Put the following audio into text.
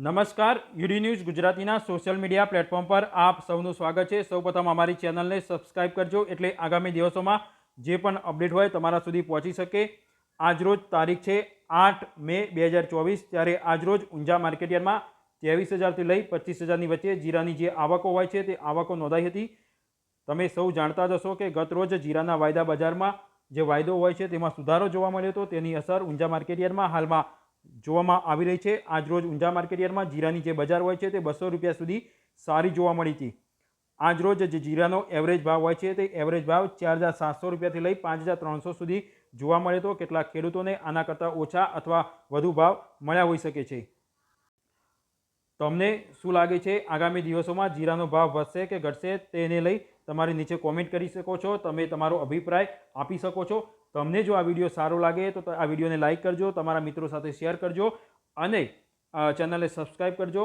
નમસ્કાર UD news ગુજરાતીના social media platform પર આપ સૌનું સ્વાગત છે. સૌપ્રથમ અમારી ચેનલને સબસ્ક્રાઇબ કરજો એટલે આગામી દિવસોમાં જે પણ અપડેટ હોય તમારા સુધી પહોંચી શકે. આજરોજ તારીખ છે આઠ મે બે હજાર ચોવીસ, ત્યારે આજરોજ ઊંઝા માર્કેટયાર્ડમાં ત્રેવીસ હજારથી લઈ પચીસ હજારની વચ્ચે જીરાની જે આવકો હોય છે તે આવકો નોંધાઈ હતી. તમે સૌ જાણતા જ હશો કે ગત રોજ જીરાના વાયદા બજારમાં જે વાયદો હોય છે તેમાં સુધારો જોવા મળ્યો હતો. તેની અસર ઊંઝા માર્કેટયાર્ડમાં હાલમાં જોવામાં આવી રહી છે. આજરોજ ઊંઝા માર્કેટયાર્ડમાં જીરાની જે બજાર હોય છે તે બસો રૂપિયા સુધી સારી જોવા મળી હતી. આજરોજ જે જીરાનો એવરેજ ભાવ હોય છે તે એવરેજ ભાવ ચાર હજાર સાતસો રૂપિયાથી લઈ પાંચ હજાર ત્રણસો સુધી જોવા મળે તો કેટલાક ખેડૂતોને આના કરતાં ઓછા અથવા વધુ ભાવ મળ્યા હોઈ શકે છે. તમને શું લાગે છે? આગામી દિવસોમાં જીરાનો ભાવ વધશે કે ઘટશે તેને લઈ તમારી નીચે કોમેન્ટ કરી શકો છો, તમે તમારો અભિપ્રાય આપી શકો છો. તમને જો આ વીડિયો સારો લાગે તો આ વિડીયોને લાઇક કરજો, તમારા મિત્રો સાથે શેર કરજો અને ચેનલને સબસ્ક્રાઈબ કરજો.